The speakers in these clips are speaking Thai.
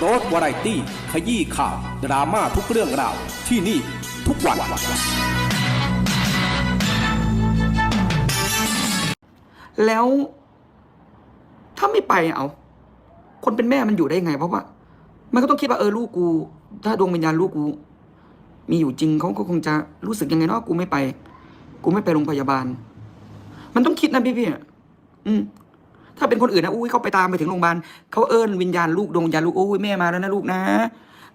โรสวาไรตี้ ขยี้ข่าว ดราม่าทุกเรื่องราว ที่นี่ทุกวัน แล้ว ถ้าไม่ไปเอา คนเป็นแม่มันอยู่ได้ไง เพราะว่า มันก็ต้องคิดว่าเออลูกกู ถ้าดวงวิญญาณลูกกู มีอยู่จริงเขาก็คงจะรู้สึกยังไงเนาะกูไม่ไป กูไม่ไปโรงพยาบาล มันต้องคิดนะพี่พี่อืม ถ้าเป็นคนอื่นนะอุ้ยเขาไปตามไปถึงโรงพยาบาลเขาเอิ้นวิญญาณลูกดวงวิญญาณลูกโอ้ยแม่มาแล้วนะลูกนะ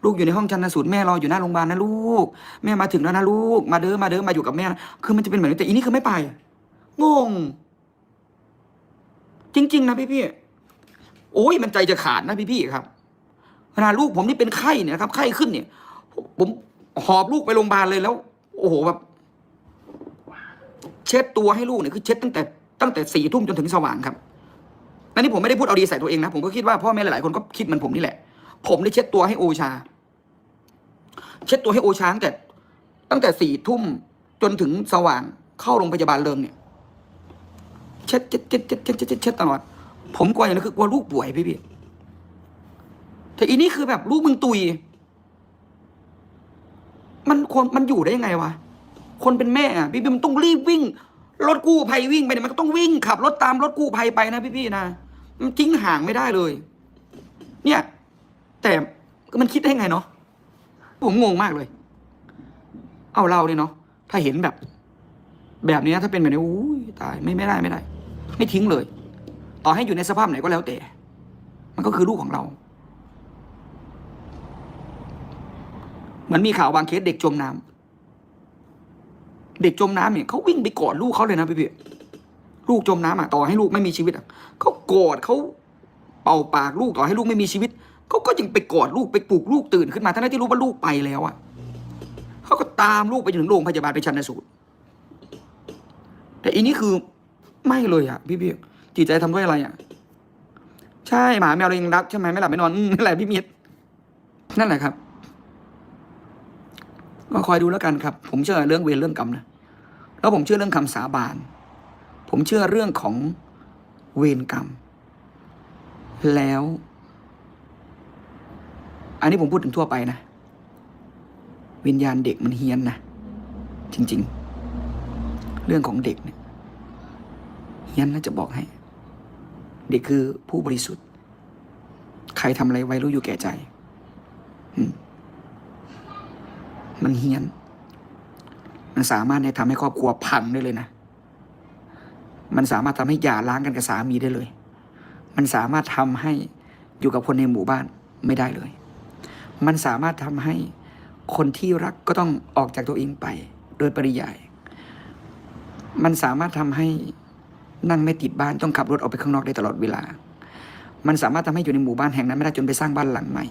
ลูกอยู่ในห้องชันสูตรแม่รออยู่หน้าโรงพยาบาลนะลูก แม่มาถึงแล้วนะลูก มาเด้อมาเด้อมาอยู่กับแม่นะคือมันจะเป็นแบบนี้แต่อีนี่คือไม่ไปงง จริง ๆ นะพี่พี่โอ้ยมันใจจะขาดนะพี่พี่ครับเวลาลูกผมนี่เป็นไข้เนี่ยครับไข้ขึ้นเนี่ย ผมหอบลูกไปโรงพยาบาลเลยแล้ว โอ้โหแบบเช็ดตัวให้ลูกเนี่ยคือเช็ดตั้งแต่ตั้งแต่สี่ทุ่มจนถึงสว่างครับ นั่นนี่ผมไม่ได้พูดเอาดีใส่ตัวเองนะ ผมก็คิดว่าพ่อแม่หลาย ๆ คนก็คิดเหมือนผมนี่แหละ ผมได้เช็ดตัวให้โอชา เช็ดตัวให้โอชาตั้งแต่ ตั้งแต่สี่ทุ่มจนถึงสว่างเข้าโรงพยาบาลเริงเนี่ยเช็ดเช็ดเช็ดเช็ดเช็ดเช็ดเช็ดตลอด ผมกลัวอย่างนั้นคือกลัวลูกป่วยพี่พี่แต่อีนี่คือแบบลูกมึงตุย มันคนมันอยู่ได้ยังไงวะคนเป็นแม่อะพี่พี่มันต้องรีบวิ่ง รถกู้ภัยวิ่งไปเนี่ยมันก็ต้องวิ่งขับรถตามรถกู้ภัยไปนะพี่ๆนะมันทิ้งห่างไม่ได้เลย เนี่ย แต่มันคิดได้ไงเนาะผมงงมากเลย เอาเราเนี่ยเนาะถ้าเห็นแบบ แบบนี้ถ้าเป็นแบบนี้อุ้ยตายไม่ไม่ได้ไม่ได้ ไม่ทิ้งเลย ต่อให้อยู่ในสภาพไหนก็แล้วแต่ มันก็คือลูกของเราเหมือนมีข่าวบางเคสเด็กจมน้ำ เด็กจมน้ำเนี่ยเขาวิ่งไปกอดลูกเขาเลยนะพี่พี่ลูกจมน้ำอะต่อให้ลูกไม่มีชีวิตอะเขากอดเขาเป่าปากลูกต่อให้ลูกไม่มีชีวิตเขาก็ยังไปกอดลูกไปปลุกลูกตื่นขึ้นมาทั้งที่รู้ว่าลูกไปแล้วอะเขาก็ตามลูกไปจนถึงโรงพยาบาลไปชันสูตรแต่อันนี้คือไม่เลยอะ พี่พี่จิตใจทำด้วยอะไรอะ ใช่หมาแมวเรายังรักใช่ไหมไม่หลับไม่นอนนั่นแหละพี่มิตรนั่นแหละครับก็คอยดูแล้วกันครับ ผมเชื่อเรื่องเวรเรื่องกรรมนะ แล้วผมเชื่อเรื่องคำสาบาน ผมเชื่อเรื่องของเวรกรรม แล้ว อันนี้ผมพูดถึงทั่วไปนะ วิญญาณเด็กมันเฮี้ยนนะ จริง ๆ เรื่องของเด็กเนี่ยเฮี้ยนนะจะบอกให้ เด็กคือผู้บริสุทธิ์ ใครทำอะไรไว้รู้อยู่แก่ใจมมันเฮี้ยน มันสามารถเนี่ยทำให้ครอบครัวพังได้เลยนะ มันสามารถทำให้หย่าร้างกันกับสามีได้เลย มันสามารถทำให้อยู่กับคนในหมู่บ้านไม่ได้เลย มันสามารถทำให้คนที่รักก็ต้องออกจากตัวเองไป โดยปริยาย มันสามารถทำให้นั่งไม่ติดบ้านต้องขับรถออกไปข้างนอกได้ตลอดเวลา มันสามารถทำให้อยู่ในหมู่บ้านแห่งนั้นไม่ได้จนไปสร้างบ้านหลังใหม่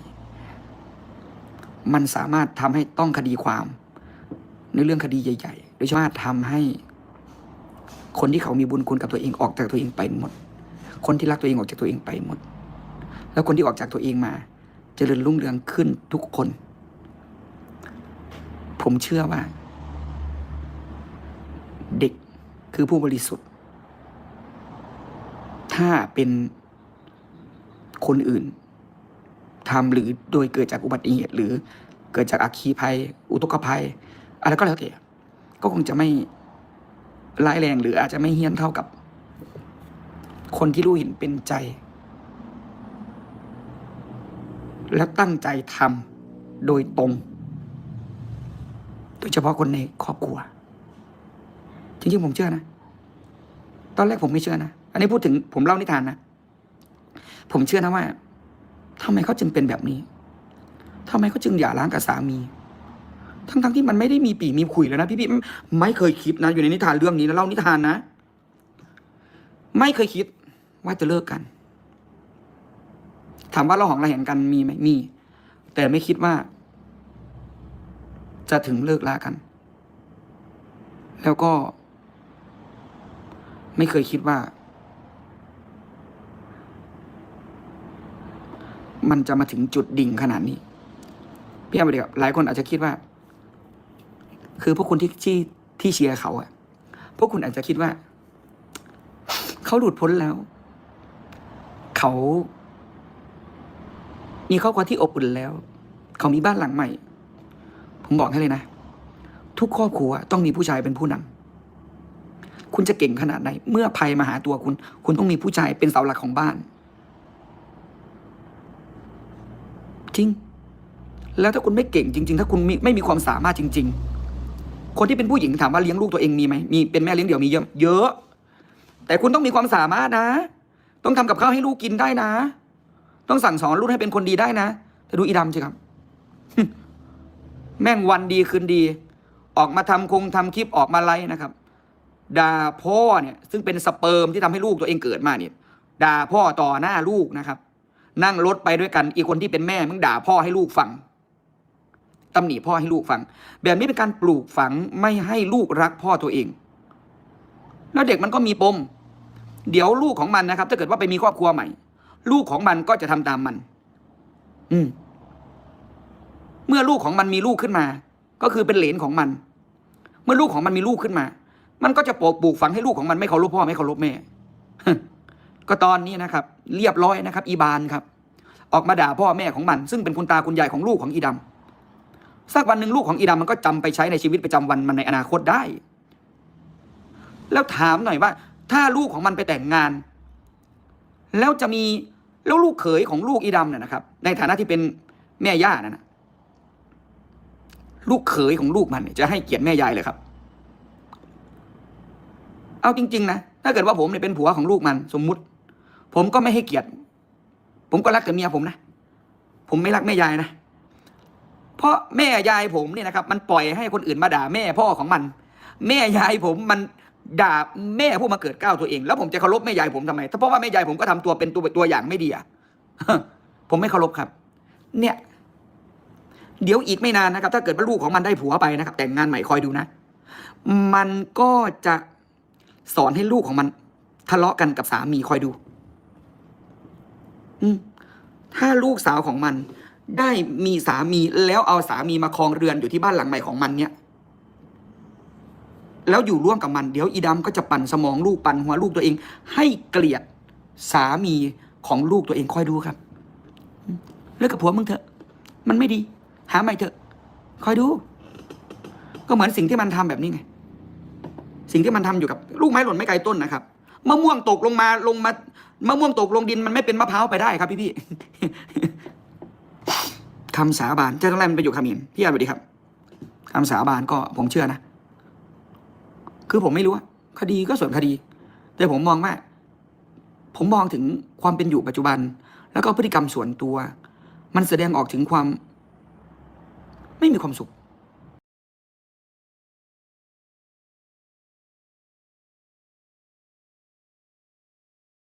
มันสามารถทำให้ต้องคดีความ ในเรื่องคดีใหญ่ๆ โดยเฉพาะทำให้ คนที่เขามีบุญคุณกับตัวเองออกจากตัวเองไปหมด คนที่รักตัวเองออกจากตัวเองไปหมด แล้วคนที่ออกจากตัวเองมาจเจริญรุ่งเรืองขึ้นทุกคน ผมเชื่อว่า เด็กคือผู้บริสุทธิ์ ถ้าเป็นคนอื่นทำหรือโดยเกิดจากอุบัติเหตุหรือเกิดจากอัคคีภัย อุทกภัย อะไรก็แล้วแต่ก็คงจะไม่ร้ายแรงหรืออาจจะไม่เฮี้ยนเท่ากับ คนที่รู้เห็นเป็นใจ แล้วตั้งใจทำโดยตรง โดยเฉพาะคนในครอบครัว จริงๆผมเชื่อนะ ตอนแรกผมไม่เชื่อนะ อันนี้พูดถึงผมเล่านิทานนะ ผมเชื่อนะว่าทำไมเขาจึงเป็นแบบนี้ทำไมเขาจึงหย่าร้างกับสามี ทั้งๆที่มันไม่ได้มีปีมีขุยแล้วนะพี่พี่ไม่เคยคิดนะ อยู่ในนิทานเรื่องนี้นะเล่านิทานนะ ไม่เคยคิดว่าจะเลิกกัน ถามว่าเราหองเราเห็นกันมีไหมมี แต่ไม่คิดว่า จะถึงเลิกลากัน แล้วก็ ไม่เคยคิดว่า มันจะมาถึงจุดดิ่งขนาดนี้พี่อาไปเดียวหลายคนอาจจะคิดว่า คือพวกคุณที่ที่ที่เชียร์เขาอะพวกคุณอาจจะคิดว่า เขาหลุดพ้นแล้ว เขา มีครอบครัวที่อบอุ่นแล้ว เขามีบ้านหลังใหม่ ผมบอกให้เลยนะ ทุกครอบครัวต้องมีผู้ชายเป็นผู้นำคุณจะเก่งขนาดไหน เมื่อภัยมาหาตัวคุณ คุณต้องมีผู้ชายเป็นเสาหลักของบ้านจริง แล้วถ้าคุณไม่เก่งจริง ๆ ถ้าคุณไม่มีความสามารถจริง ๆ คนที่เป็นผู้หญิงถามว่าเลี้ยงลูกตัวเองมีไหมมีเป็นแม่เลี้ยงเดี่ยวมีเยอะเยอะ แต่คุณต้องมีความสามารถนะ ต้องทำกับข้าวให้ลูกกินได้นะ ต้องสั่งสอนลูกให้เป็นคนดีได้นะ แต่ดูอีดำสิครับ แม่งวันดีคืนดี ออกมาทำคงทำคลิปออกมาไลฟ์นะครับด่าพ่อเนี่ย ซึ่งเป็นสเปิร์มที่ทำให้ลูกตัวเองเกิดมาเนี่ยด่าพ่อต่อหน้าลูกนะครับ นั่งรถไปด้วยกันอีกคนที่เป็นแม่มึงด่าพ่อให้ลูกฟัง ตำหนิพ่อให้ลูกฟัง แบบนี้เป็นการปลูกฝังไม่ให้ลูกรักพ่อตัวเอง แล้วเด็กมันก็มีปม เดี๋ยวลูกของมันนะครับ ถ้าเกิดว่าไปมีครอบครัวใหม่ ลูกของมันก็จะทำตามมัน อืม เมื่อลูกของมันมีลูกขึ้นมา ก็คือเป็นเหลนของมัน เมื่อลูกของมันมีลูกขึ้นมา มันก็จะปลูกฝังให้ลูกของมันไม่เคารพพ่อไม่เคารพแม่ก็ตอนนี้นะครับ เรียบร้อยนะครับ อีบานครับ ออกมาด่าพ่อแม่ของมัน ซึ่งเป็นคุณตาคุณยายของลูกของอีดำ สักวันหนึ่งลูกของอีดำมันก็จำไปใช้ในชีวิตประจำวันมันในอนาคตได้ แล้วถามหน่อยว่า ถ้าลูกของมันไปแต่งงาน แล้วจะมีแล้วลูกเขยของลูกอีดำเนี่ยนะครับ ในฐานะที่เป็นแม่ย่านะนะลูกเขยของลูกมันจะให้เกียรติแม่ยายเลยครับ เอาจริง ๆ นะ ถ้าเกิดว่าผมเนี่ยเป็นผัวของลูกมัน สมมุติ ผมก็ไม่ให้เกียรติ ผมก็รักแต่เมียผมนะ ผมไม่รักแม่ยายนะ เพราะแม่ยายผมเนี่ยนะครับ มันปล่อยให้คนอื่นมาด่าแม่พ่อของมัน แม่ยายผมมันด่าแม่ผู้มาเกิดเก้าวตัวเอง แล้วผมจะเคารพแม่ยายผมทำไมถ้าเพราะว่าแม่ยายผมก็ทำตัวเป็นตัวตัวอย่างไม่ดีอะผมไม่เคารพครับ เนี่ย เดี๋ยวอีกไม่นานนะครับ ถ้าเกิดว่าลูกของมันได้ผัวไปนะครับ แต่งงานใหม่คอยดูนะ มันก็จะสอนให้ลูกของมัน ทะเลาะกันกับสามีคอยดู อืถ้าลูกสาวของมัน ได้มีสามีแล้วเอาสามีมาครองเรือนอยู่ที่บ้านหลังใหม่ของมันเนี่ย แล้วอยู่ร่วมกับมันเดี๋ยวอีดำก็จะปั่นสมองลูกปั่นหัวลูกตัวเอง ให้เกลียดสามีของลูกตัวเองคอยดูครับเลิกกับผัวมึงเถอะ มันไม่ดี หาใหม่เถอะคอยดู ก็เหมือนสิ่งที่มันทำแบบนี้ไง สิ่งที่มันทำอยู่กับลูกไม้หล่นไม่ไกลต้นนะครับมะม่วงตกลงมาลงมามะม่วงตกลงดินมันไม่เป็นมะพร้าวไปได้ครับพี่พี่ คำสาบานเจ้าต้องไล่มันไปอยู่คำหินพี่อาสวัสดีครับคำสาบานก็ผมเชื่อนะ คือผมไม่รู้คดีก็ส่วนคดี แต่ผมมองว่า ผมมองถึงความเป็นอยู่ปัจจุบัน แล้วก็พฤติกรรมส่วนตัว มันแสดงออกถึงความ ไม่มีความสุข